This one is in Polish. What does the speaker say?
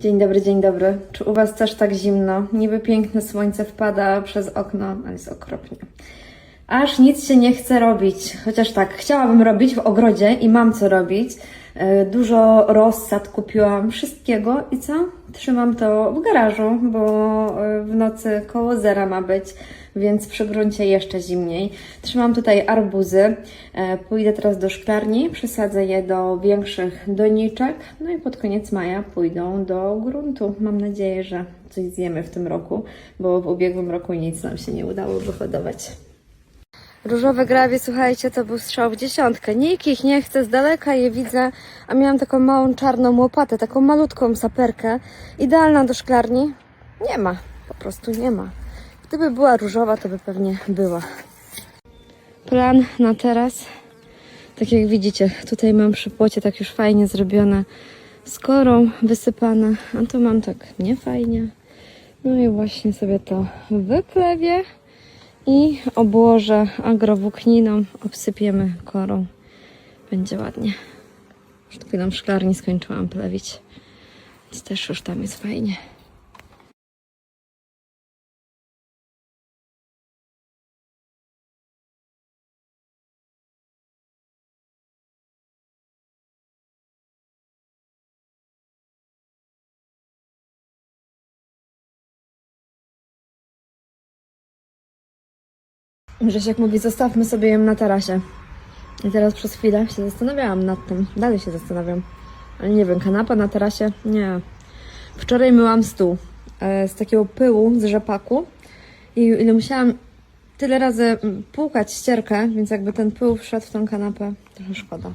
Dzień dobry, dzień dobry. Czy u Was też tak zimno? Niby piękne słońce wpada przez okno, ale jest okropnie. Aż nic się nie chce robić. Chociaż tak, chciałabym robić w ogrodzie i mam co robić. E, Dużo rozsad kupiłam, wszystkiego i co? Trzymam to w garażu, bo e, w nocy koło zera ma być, więc przy gruncie jeszcze zimniej. Trzymam tutaj arbuzy. E, Pójdę teraz do szklarni, przesadzę je do większych doniczek, no i pod koniec maja pójdą do gruntu. Mam nadzieję, że coś zjemy w tym roku, bo w ubiegłym roku nic nam się nie udało wyhodować. Różowe grawie, słuchajcie, to był strzał w dziesiątkę. Nikt ich nie chce, z daleka je widzę, a miałam taką małą czarną łopatę, taką malutką saperkę, idealna do szklarni. Nie ma, po prostu nie ma. Gdyby była różowa, to by pewnie była. Plan na teraz, tak jak widzicie, tutaj mam przy płocie tak już fajnie zrobione z korą wysypane, a tu mam tak niefajnie. No i właśnie sobie to wyplewię i obłożę agrowłókniną, obsypiemy korą. Będzie ładnie. Przed chwilą w szklarni skończyłam plewić, więc też już tam jest fajnie. Grzesiek mówi, zostawmy sobie ją na tarasie. I teraz przez chwilę się zastanawiałam nad tym. Dalej się zastanawiam. Ale nie wiem, kanapa na tarasie? Nie. Wczoraj myłam stół e, z takiego pyłu, z rzepaku. I ile musiałam tyle razy mm, płukać ścierkę, więc jakby ten pył wszedł w tą kanapę, trochę szkoda.